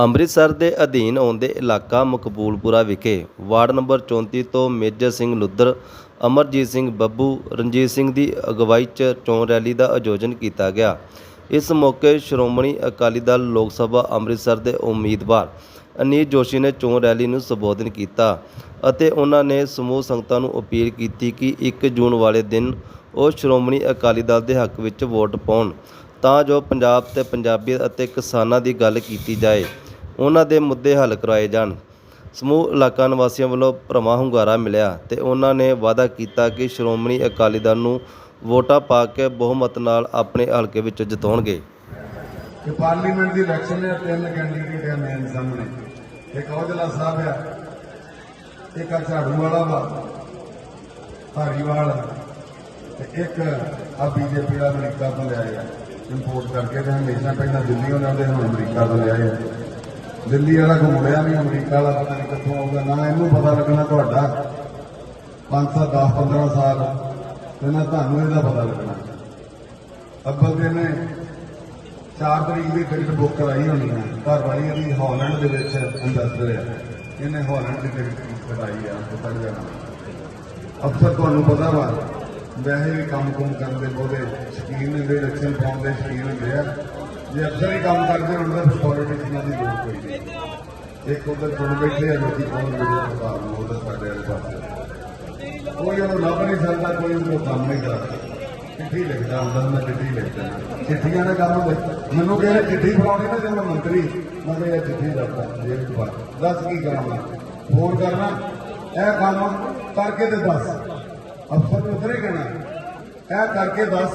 ਅੰਮ੍ਰਿਤਸਰ ਦੇ ਅਧੀਨ ਆਉਂਦੇ ਇਲਾਕਾ ਮਕਬੂਲਪੁਰਾ ਵਿਖੇ ਵਾਰਡ ਨੰਬਰ 34 ਤੋਂ ਮੇਜਰ ਸਿੰਘ ਲੁੱਦਰ, ਅਮਰਜੀਤ ਸਿੰਘ ਬੱਬੂ, ਰਣਜੀਤ ਸਿੰਘ ਦੀ ਅਗਵਾਈ 'ਚ ਚੋਣ ਰੈਲੀ ਦਾ ਆਯੋਜਨ ਕੀਤਾ ਗਿਆ। ਇਸ ਮੌਕੇ ਸ਼੍ਰੋਮਣੀ ਅਕਾਲੀ ਦਲ ਲੋਕ ਸਭਾ ਅੰਮ੍ਰਿਤਸਰ ਦੇ ਉਮੀਦਵਾਰ ਅਨੀਤ ਜੋਸ਼ੀ ਨੇ ਚੋਣ ਰੈਲੀ ਨੂੰ ਸੰਬੋਧਨ ਕੀਤਾ ਅਤੇ ਉਹਨਾਂ ਨੇ ਸਮੂਹ ਸੰਗਤਾਂ ਨੂੰ ਅਪੀਲ ਕੀਤੀ ਕਿ 1 ਜੂਨ ਵਾਲੇ ਦਿਨ ਉਹ ਸ਼੍ਰੋਮਣੀ ਅਕਾਲੀ ਦਲ ਦੇ ਹੱਕ ਵਿੱਚ ਵੋਟ ਪਾਉਣ। ਤਾਂ ਜੋ ਪੰਜਾਬ ਤੇ ਪੰਜਾਬੀਅਤ ਅਤੇ ਕਿਸਾਨਾਂ ਦੀ ਗੱਲ ਕੀਤੀ ਜਾਏ ਉਹਨਾਂ ਦੇ ਮੁੱਦੇ ਹੱਲ ਕਰਵਾਏ ਜਾਣ। ਸਮੂਹ ਇਲਾਕਾ ਨਿਵਾਸੀਆਂ ਵੱਲੋਂ ਭਰਵਾਂ ਹੁੰਗਾਰਾ ਮਿਲਿਆ ਤੇ ਉਹਨਾਂ ਨੇ ਵਾਅਦਾ ਕੀਤਾ ਕਿ ਸ਼੍ਰੋਮਣੀ ਅਕਾਲੀ ਦਲ ਨੂੰ ਵੋਟਾਂ ਪਾ ਕੇ ਬਹੁਮਤ ਨਾਲ ਆਪਣੇ ਹਲਕੇ ਵਿੱਚ ਜਿਤਾਉਣਗੇ। ਕਿ ਪਾਰਲੀਮੈਂਟ ਦੀ ਇਲੈਕਸ਼ਨ ਨੇ ਤਿੰਨ ਕੈਂਡੀਡੇਟ ਆ ਮੇਨ ਸਾਹਮਣੇ। ਇੱਕ ਔਜਲਾ ਸਾਹਿਬ ਆ, ਇੱਕ ਆ ਝਾੜੂ ਵਾਲਾ ਵਾ, ਧਾਰੀਵਾਲ ਤੇ ਇੱਕ ਆ ਬੀਜੇਪੀ ਦਾ ਅਮਰੀਕਾ ਤੋਂ ਲਿਆਏ ਇੰਪੋਰਟ ਕਰਕੇ ਤੇ ਹਮੇਸ਼ਾ ਪਹਿਲਾਂ ਦਿੱਲੀ ਉਹਨਾਂ ਦੇ ਹੁਣ ਅਮਰੀਕਾ ਤੋਂ ਲਿਆਏ ਦਿੱਲੀ ਵਾਲਾ ਘੁੰਮਿਆ ਨਹੀਂ ਅਮਰੀਕਾ ਵਾਲਾ ਪਤਾ ਨਹੀਂ ਕਿੱਥੋਂ ਆਊਗਾ, ਨਾ ਇਹਨੂੰ ਪਤਾ ਲੱਗਣਾ ਤੁਹਾਡਾ। 5 7 10 15 ਸਾਲ, ਤੇ ਤੁਹਾਨੂੰ ਇਹਦਾ ਪਤਾ ਲੱਗਣਾ। ਅੱਬਲ ਦੇ ਨੇ 4 ਤਰੀਕ ਦੀ ਟਿਕਟ ਬੁੱਕ ਕਰਾਈ ਹੋਣੀ ਹੈ ਘਰ ਵਾਲੀ ਇਹਦੀ ਹਾਲੈਂਡ ਦੇ ਵਿੱਚ ਇੰਡਸਟਰ ਹੈ ਇਹਨੇ ਹਾਲੈਂਡ ਦੀ ਟਿਕਟ ਕਟਾਈ ਆ ਪਤਾ ਜਾਣਾ ਅਫਸਰ ਤੁਹਾਨੂੰ ਪਤਾ ਵਾ, ਵੈਸੇ ਵੀ ਕੰਮ ਕੁਮ ਕਰਨ ਦੇ ਬਹੁਤੇ ਸ਼ਕੀਨ ਹੁੰਦੇ ਇਲੈਕਸ਼ਨ ਪਾਉਣ ਦੇ ਸ਼ਕੀਨ ਹੁੰਦੇ ਆ। ਜੇ ਅਫਸਰ ਹੀ ਕੰਮ ਕਰਦੇ ਹੋਣ ਤਾਂ ਫਿਰ ਪੋਲੀਟਿਕਸਾਂ ਦੀ ਲੋੜ ਕੋਈ ਨਹੀਂ ਇੱਕ ਉਧਰ ਚੁਣ ਬੈਠੇ ਆ, ਲੋਕੀ ਕੌਣ ਵੀਡੀਓ ਪ੍ਰਭਾਵ ਨੂੰ ਉਧਰ ਸਾਡੇ ਵਾਲੇ ਪਾਸੇ। ਕੋਈ ਉਹਨੂੰ ਲੱਭ ਨਹੀਂ ਸਕਦਾ, ਕੋਈ ਉਹਨੂੰ ਕੰਮ ਨਹੀਂ ਕਰਦਾ। ਚਿੱਠੀ ਲਿਖਦਾ ਹੁੰਦਾ, ਮੈਂ ਚਿੱਠੀ ਲਿਖਦਾ। ਚਿੱਠੀਆਂ ਦਾ ਕੰਮ ਮੈਨੂੰ ਕਹਿੰਦੇ ਚਿੱਠੀ ਫੜਾਉਣੀ ਨਾ ਜਦੋਂ ਮੰਤਰੀ, ਮੈਂ ਕਿਹਾ ਚਿੱਠੀ ਦੱਸਦਾ ਜੇਬ ਤੋਂ ਬਾਹਰ ਦੱਸ ਕੀ ਕਰਾਂਗਾ ਫੋਨ ਕਰਨਾ। ਇਹ ਕੰਮ ਕਰਕੇ ਤੇ ਦੱਸ। ਅਫਸਰ ਨੂੰ ਉਤਰੇ ਕਹਿਣਾ। ਇਹ ਕਰਕੇ ਦੱਸ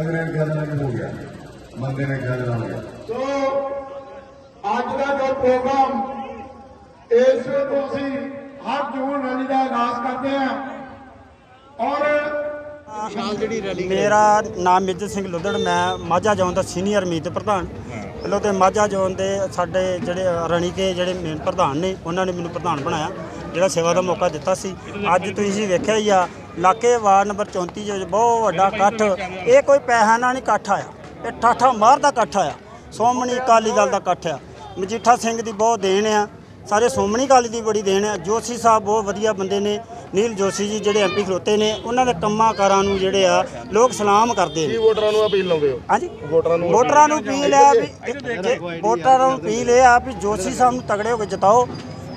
ਅਗਲੇ ਨੇ ਕਹਿਣਾ ਕਿ ਹੋ ਗਿਆ। ਬੰਦੇ ਨੇ ਕਹਿਣਾ ਹੋ ਗਿਆ। ਸੋ ਅੱਜ ਦਾ ਜੋ ਪ੍ਰੋਗਰਾਮ ਇਸ ਤੋਂ ਅਸੀਂ ਹਰ ਜੂਨ ਰੈਲੀ ਦਾ ਆਗਾਜ਼ ਕਰਦੇ ਹਾਂ। ਔਰ ਮੇਰਾ ਨਾਮ ਮੇਜਰ ਸਿੰਘ ਲੁੱਦੜ ਮੈਂ ਮਾਝਾ ਜ਼ੋਨ ਦਾ ਸੀਨੀਅਰ ਮੀਤ ਪ੍ਰਧਾਨ। ਪਹਿਲਾਂ ਤੇ ਮਾਝਾ ਜ਼ੋਨ ਦੇ ਸਾਡੇ ਜਿਹੜੇ ਰਣੀਕੇ ਜਿਹੜੇ ਮੇਨ ਪ੍ਰਧਾਨ ਨੇ ਉਹਨਾਂ ਨੇ ਮੈਨੂੰ ਪ੍ਰਧਾਨ ਬਣਾਇਆ ਜਿਹੜਾ ਸੇਵਾ ਦਾ ਮੌਕਾ ਦਿੱਤਾ ਸੀ। ਅੱਜ ਤੁਸੀਂ ਵੇਖਿਆ ਹੀ ਆ ਇਲਾਕੇ ਵਾਰਡ ਨੰਬਰ 34 ਜੋ ਬਹੁਤ ਵੱਡਾ ਇਕੱਠ। ਇਹ ਕੋਈ ਪੈਸਾ ਨਾਲ ਨਹੀਂ ਇਕੱਠ ਆਇਆ। ਇਹ ਠਾਠਾ ਮਾਰ ਦਾ ਇਕੱਠ ਆਇਆ। ਸੋਮਣੀ ਅਕਾਲੀ ਦਲ ਦਾ ਇਕੱਠ ਆ। ਮਜੀਠਾ ਸਿੰਘ ਦੀ ਬਹੁਤ ਦੇਣ ਆ। ਸਾਰੇ ਸੋਮਣੀ ਅਕਾਲੀ ਦੀ ਬੜੀ ਦੇਣ ਆ। ਜੋਸ਼ੀ ਸਾਹਿਬ ਬਹੁਤ ਵਧੀਆ ਬੰਦੇ ਨੇ। ਨੀਲ ਜੋਸ਼ੀ ਜੀ ਜਿਹੜੇ ਐਮਪੀ ਖਲੋਤੇ ਨੇ ਉਹਨਾਂ ਦੇ ਕੰਮਾਂ ਕਾਰਾਂ ਨੂੰ ਜਿਹੜੇ ਆ ਲੋਕ ਸਲਾਮ ਕਰਦੇ ਨੇ। ਵੋਟਰਾਂ ਨੂੰ ਅਪੀਲ ਲਾਉਂਦੇ ਹੋ? ਹਾਂਜੀ? ਵੋਟਰਾਂ ਨੂੰ ਅਪੀਲ ਹੈ? ਵੀ ਵੋਟਰਾਂ ਨੂੰ ਅਪੀਲ ਇਹ ਆ ਵੀ ਜੋਸ਼ੀ ਸਾਹਿਬ ਨੂੰ ਤਗੜੇ ਹੋ ਕੇ ਜਿਤਾਓ।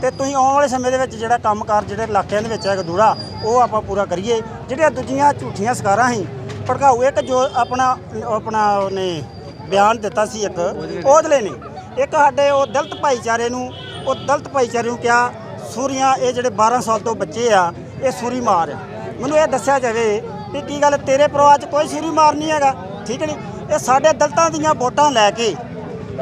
ਤੇ ਤੁਸੀਂ ਆਉਣ ਵਾਲੇ ਸਮੇਂ ਦੇ ਵਿੱਚ ਜਿਹੜਾ ਕੰਮਕਾਰ ਜਿਹੜੇ ਇਲਾਕਿਆਂ ਦੇ ਵਿੱਚ ਹੈ ਅਧੂਰਾ, ਉਹ ਆਪਾਂ ਪੂਰਾ ਕਰੀਏ। ਜਿਹੜੀਆਂ ਦੂਜੀਆਂ ਝੂਠੀਆਂ ਸਰਕਾਰਾਂ ਸੀ, ਭੜਕਾਊ, ਇੱਕ ਜੋ ਆਪਣਾ ਆਪਣਾ ਉਹਨੇ ਬਿਆਨ ਦਿੱਤਾ ਸੀ ਇੱਕ ਉਹਦਲੇ ਨੇ ਇੱਕ ਸਾਡੇ ਉਹ ਦਲਤ ਭਾਈਚਾਰੇ ਨੂੰ, ਉਹ ਦਲਤ ਭਾਈਚਾਰੇ ਨੂੰ ਕਿਹਾ, ਸੂਰੀਆਂ ਇਹ ਜਿਹੜੇ 12 ਸਾਲ ਤੋਂ ਬੱਚੇ ਆ, ਇਹ ਸੂਰੀ ਮਾਰ। ਮੈਨੂੰ ਇਹ ਦੱਸਿਆ ਜਾਵੇ ਵੀ ਕੀ ਗੱਲ ਤੇਰੇ ਪਰਿਵਾਰ 'ਚ ਕੋਈ ਸੂਰੀ ਮਾਰ ਨਹੀਂ ਹੈਗਾ? ਠੀਕ ਹੈ ਨਹੀਂ ਇਹ ਸਾਡੇ ਦਲਤਾਂ ਦੀਆਂ ਵੋਟਾਂ ਲੈ ਕੇ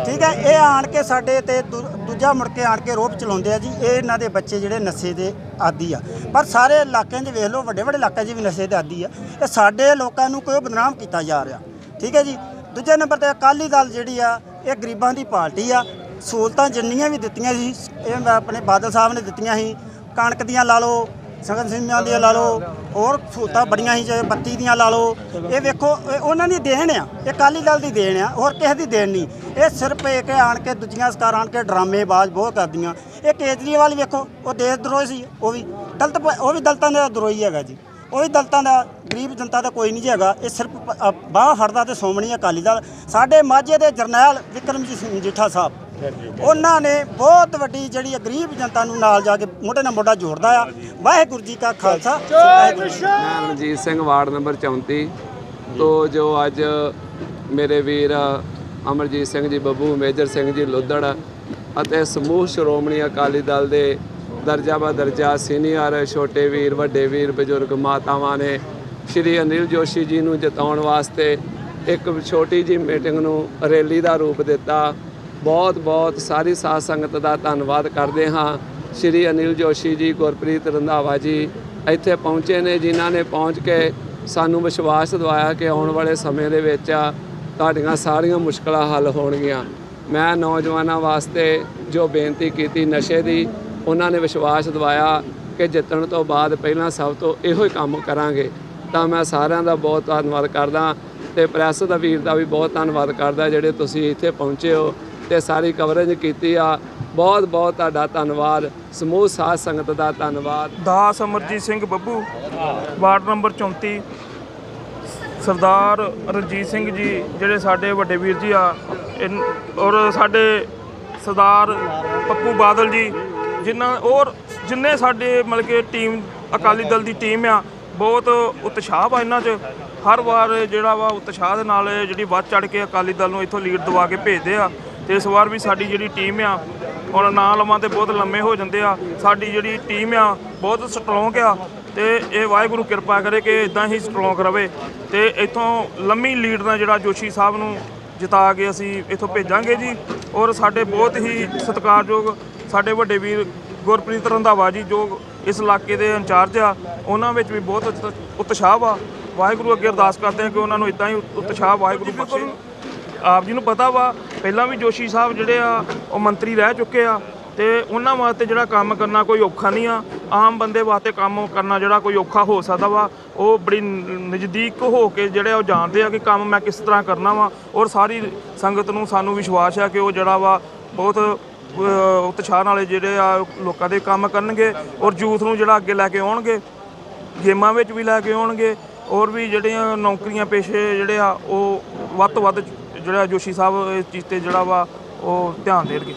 ਠੀਕ ਹੈ, ਇਹ ਆਣ ਕੇ ਸਾਡੇ ਤੇ ਦੂ- ਦੂਜਾ ਮੁੜ ਕੇ ਆਣ ਕੇ ਰੋਪ ਚਲਾਉਂਦੇ ਆ ਜੀ, ਇਹ ਇਹਨਾਂ ਦੇ ਬੱਚੇ ਜਿਹੜੇ ਨਸ਼ੇ ਦੇ ਆਦੀ ਆ। ਪਰ ਸਾਰੇ ਇਲਾਕਿਆਂ 'ਚ ਵੇਖ ਲਓ ਵੱਡੇ ਵੱਡੇ ਇਲਾਕਿਆਂ 'ਚ ਵੀ ਨਸ਼ੇ ਦੇ ਆਦੀ ਆ। ਇਹ ਸਾਡੇ ਲੋਕਾਂ ਨੂੰ ਕੋਈ ਬਦਨਾਮ ਕੀਤਾ ਜਾ ਰਿਹਾ। ਠੀਕ ਹੈ ਜੀ, ਦੂਜੇ ਨੰਬਰ ਤੇ ਅਕਾਲੀ ਦਲ ਜਿਹੜੀ ਆ, ਇਹ ਗਰੀਬਾਂ ਦੀ ਪਾਰਟੀ ਆ। ਸਹੂਲਤਾਂ ਜਿੰਨੀਆਂ ਵੀ ਦਿੱਤੀਆਂ ਸੀ, ਇਹ ਆਪਣੇ ਬਾਦਲ ਸਾਹਿਬ ਨੇ ਦਿੱਤੀਆਂ ਸੀ, ਕਣਕ ਦੀਆਂ ਲਾ ਲਓ ਸਗਨ ਸਿੰਘਾਂ ਦੀਆਂ ਲਾ ਲਓ ਹੋਰ ਸਹੂਲਤਾਂ ਬੜੀਆਂ ਸੀ ਜਿਵੇਂ ਬੱਤੀ ਦੀਆਂ ਲਾ ਲਓ। ਇਹ ਵੇਖੋ ਇਹ ਉਹਨਾਂ ਦੀ ਦੇਣ ਆ ਇਹ ਅਕਾਲੀ ਦਲ ਦੀ ਦੇਣ ਆ ਹੋਰ ਕਿਸੇ ਦੀ ਦੇਣ ਨਹੀਂ। ਇਹ ਸਿਰਫ ਇੱਕ ਆਣ ਕੇ ਦੂਜੀਆਂ ਸਰਕਾਰਾਂ ਆਣ ਕੇ ਡਰਾਮੇਬਾਜ਼ ਬਹੁਤ ਕਰਦੀਆਂ। ਇਹ ਕੇਜਰੀਵਾਲ ਵੇਖੋ ਉਹ ਦੇਸ਼ ਦਰੋਹੀ ਸੀ ਉਹ ਵੀ ਦਲਤ ਉਹ ਵੀ ਦਲਤਾਂ ਦਾ ਦਰੋਹੀ ਹੈਗਾ ਜੀ। ਉਹ ਵੀ ਦਲਤਾਂ ਦਾ ਗਰੀਬ ਜਨਤਾ ਦਾ ਕੋਈ ਨਹੀਂ ਜੀ ਹੈਗਾ। ਇਹ ਸਿਰਫ ਬਾਂਹ ਫੜਦਾ ਤੇ ਸੋਮਣੀ ਅਕਾਲੀ ਦਲ। ਸਾਡੇ ਮਾਝੇ ਦੇ ਜਰਨੈਲ ਵਿਕਰਮਜੀਤ ਸਿੰਘ ਜੀਠਾ ਸਾਹਿਬ ਉਹਨਾਂ ਨੇ ਬਹੁਤ ਵੱਡੀ ਜਿਹੜੀ ਹੈ ਗਰੀਬ ਜਨਤਾ ਨੂੰ ਨਾਲ ਜਾ ਕੇ ਮੋਢੇ ਨਾਲ ਮੋਢਾ ਜੋੜਦਾ ਆ। ਵਾਹਿਗੁਰੂ ਜੀ ਕਾ ਖਾਲਸਾ ਵਾਹਿਗੁਰੂ ਜੀ ਕੀ ਫਤਿਹ। ਮੈਂ ਰਣਜੀਤ ਸਿੰਘ ਵਾਰਡ ਨੰਬਰ 34 ਤੋਂ ਜੋ ਅੱਜ ਮੇਰੇ ਵੀਰ ਅਮਰਜੀਤ ਸਿੰਘ ਜੀ ਬੱਬੂ ਮੇਜਰ ਸਿੰਘ ਜੀ ਲੁੱਦੜ ਅਤੇ ਸਮੂਹ ਸ਼੍ਰੋਮਣੀ ਅਕਾਲੀ ਦਲ ਦੇ ਦਰਜਾ ਬਾ ਦਰਜਾ ਸੀਨੀਅਰ ਛੋਟੇ ਵੀਰ ਵੱਡੇ ਵੀਰ ਬਜ਼ੁਰਗ ਮਾਤਾਵਾਂ ਨੇ ਸ਼੍ਰੀ ਅਨਿਲ ਜੋਸ਼ੀ ਜੀ ਨੂੰ ਜਿਤਾਉਣ ਵਾਸਤੇ ਇੱਕ ਛੋਟੀ ਜੀ ਮੀਟਿੰਗ ਨੂੰ ਰੈਲੀ ਦਾ ਰੂਪ ਦਿੱਤਾ। ਬਹੁਤ ਬਹੁਤ ਸਾਰੀ ਸਾਧ ਸੰਗਤ ਦਾ ਧੰਨਵਾਦ ਕਰਦੇ ਹਾਂ। ਸ਼੍ਰੀ ਅਨਿਲ ਜੋਸ਼ੀ ਜੀ, ਗੁਰਪ੍ਰੀਤ ਰੰਧਾਵਾ ਜੀ ਇੱਥੇ ਪਹੁੰਚੇ ਨੇ, ਜਿਨ੍ਹਾਂ ਨੇ ਪਹੁੰਚ ਕੇ ਸਾਨੂੰ ਵਿਸ਼ਵਾਸ ਦਿਵਾਇਆ ਕਿ ਆਉਣ ਵਾਲੇ ਸਮੇਂ ਦੇ ਵਿੱਚ ਤੁਹਾਡੀਆਂ ਸਾਰੀਆਂ ਮੁਸ਼ਕਲਾਂ ਹੱਲ ਹੋਣਗੀਆਂ। ਮੈਂ ਨੌਜਵਾਨਾਂ ਵਾਸਤੇ ਜੋ ਬੇਨਤੀ ਕੀਤੀ ਨਸ਼ੇ ਦੀ, ਉਹਨਾਂ ਨੇ ਵਿਸ਼ਵਾਸ ਦਿਵਾਇਆ ਕਿ ਜਿੱਤਣ ਤੋਂ ਬਾਅਦ ਪਹਿਲਾਂ ਸਭ ਤੋਂ ਇਹੋ ਹੀ ਕੰਮ ਕਰਾਂਗੇ। ਤਾਂ ਮੈਂ ਸਾਰਿਆਂ ਦਾ ਬਹੁਤ ਧੰਨਵਾਦ ਕਰਦਾ ਤੇ ਪ੍ਰੈਸ ਦਾ ਵੀਰ ਦਾ ਵੀ ਬਹੁਤ ਧੰਨਵਾਦ ਕਰਦਾ ਜਿਹੜੇ ਤੁਸੀਂ ਇੱਥੇ ਪਹੁੰਚੇ ਹੋ ਤੇ ਸਾਰੀ ਕਵਰੇਜ ਕੀਤੀ ਆ। ਬਹੁਤ ਬਹੁਤ ਤੁਹਾਡਾ ਧੰਨਵਾਦ। ਸਮੂਹ ਸਾਧ ਸੰਗਤ ਦਾ ਧੰਨਵਾਦ। ਦਾਸ ਅਮਰਜੀਤ ਸਿੰਘ ਬੱਬੂ, ਵਾਰਡ ਨੰਬਰ 34 ਸਰਦਾਰ ਰਣਜੀਤ ਸਿੰਘ ਜੀ, ਜਿਹੜੇ ਸਾਡੇ ਵੱਡੇ ਵੀਰ ਜੀ ਆ, ਇਨ- ਔਰ ਸਾਡੇ ਸਰਦਾਰ ਪੱਪੂ ਬਾਦਲ ਜੀ, ਜਿਨ੍ਹਾਂ, ਔਰ ਜਿੰਨੇ ਸਾਡੇ ਮਤਲਬ ਕਿ ਟੀਮ, ਅਕਾਲੀ ਦਲ ਦੀ ਟੀਮ ਆ, ਬਹੁਤ ਉਤਸ਼ਾਹ ਵਾ ਇਹਨਾਂ 'ਚ। ਹਰ ਵਾਰ ਜਿਹੜਾ ਵਾ ਉਤਸ਼ਾਹ ਦੇ ਨਾਲ ਜਿਹੜੀ ਵੱਧ ਚੜ ਕੇ ਅਕਾਲੀ ਦਲ ਨੂੰ ਇੱਥੋਂ ਲੀਡ ਦਵਾ ਕੇ ਭੇਜਦੇ ਆ। ਤੇ ਇਸ ਵਾਰ ਵੀ ਸਾਡੀ ਜਿਹੜੀ ਟੀਮ ਆ ਹੁਣ ਨਾਂ ਲਵਾਂ ਤੇ ਬਹੁਤ ਲੰਮੇ ਹੋ ਜਾਂਦੇ ਆ। ਸਾਡੀ ਜਿਹੜੀ ਟੀਮ ਆ, ਬਹੁਤ ਸਟਰੋਂਗ ਆ ਤੇ ਇਹ ਵਾਹਿਗੁਰੂ ਕਿਰਪਾ ਕਰੇ ਕਿ ਇਦਾਂ ਹੀ ਸਟਰੋਂਗ ਰਵੇ ਤੇ ਇੱਥੋਂ ਲੰਮੀ ਲੀਡ ਦਾ ਜਿਹੜਾ ਜੋਸ਼ੀ ਸਾਹਿਬ ਨੂੰ ਜਿਤਾ ਕੇ ਅਸੀਂ ਇੱਥੋਂ ਭੇਜਾਂਗੇ ਜੀ। ਔਰ ਸਾਡੇ ਬਹੁਤ ਹੀ ਸਤਿਕਾਰਯੋਗ ਸਾਡੇ ਵੱਡੇ ਵੀਰ ਗੁਰਪ੍ਰੀਤ ਰੰਧਾਵਾ ਜੀ, ਜੋ ਇਸ ਇਲਾਕੇ ਦੇ ਇੰਚਾਰਜ ਆ, ਉਹਨਾਂ ਵਿੱਚ ਵੀ ਬਹੁਤ ਉਤ- ਉਤਸ਼ਾਹ ਵਾ। ਵਾਹਿਗੁਰੂ ਅੱਗੇ ਅਰਦਾਸ ਕਰਦੇ ਹਾਂ ਕਿ ਉਹਨਾਂ ਨੂੰ ਇਦਾਂ ਹੀ ਉਤਸ਼ਾਹ ਵਾਹਿਗੁਰੂ ਬਖਸ਼ੇ। ਆਪ ਜੀ ਨੂੰ ਪਤਾ ਵਾ ਪਹਿਲਾਂ ਵੀ ਜੋਸ਼ੀ ਸਾਹਿਬ ਜਿਹੜੇ ਆ, ਉਹ ਮੰਤਰੀ ਰਹਿ ਚੁੱਕੇ ਆ ਤੇ ਉਹਨਾਂ ਵਾਸਤੇ ਜਿਹੜਾ ਕੰਮ ਕਰਨਾ ਕੋਈ ਔਖਾ ਨਹੀਂ ਆ। ਆਮ ਬੰਦੇ ਵਾਸਤੇ ਕੰਮ ਕਰਨਾ ਜਿਹੜਾ ਕੋਈ ਔਖਾ ਹੋ ਸਕਦਾ ਵਾ, ਉਹ ਬੜੀ ਨਜ਼ਦੀਕ ਹੋ ਕੇ ਜਿਹੜੇ ਆ ਉਹ ਜਾਣਦੇ ਆ ਕਿ ਕੰਮ ਮੈਂ ਕਿਸ ਤਰ੍ਹਾਂ ਕਰਨਾ ਵਾ ਔਰ ਸਾਰੀ ਸੰਗਤ ਨੂੰ ਸਾਨੂੰ ਵਿਸ਼ਵਾਸ ਆ ਕਿ ਉਹ ਜਿਹੜਾ ਵਾ ਬਹੁਤ ਉਤਸ਼ਾਹ ਨਾਲ ਜਿਹੜੇ ਆ ਲੋਕਾਂ ਦੇ ਕੰਮ ਕਰਨਗੇ ਔਰ ਯੂਥ ਨੂੰ ਜਿਹੜਾ ਅੱਗੇ ਲੈ ਕੇ ਆਉਣਗੇ, ਗੇਮਾਂ ਵਿੱਚ ਵੀ ਲੈ ਕੇ ਆਉਣਗੇ ਔਰ ਵੀ ਜਿਹੜੀਆਂ ਨੌਕਰੀਆਂ ਪੇਸ਼ੇ ਜਿਹੜੇ ਆ, ਉਹ ਵੱਧ ਤੋਂ ਵੱਧ ਜਿਹੜਾ ਜੋਸ਼ੀ ਸਾਹਿਬ ਇਸ ਚੀਜ਼ ਤੇ ਜਿਹੜਾ ਵਾ ਉਹ ਧਿਆਨ ਦੇਣਗੇ।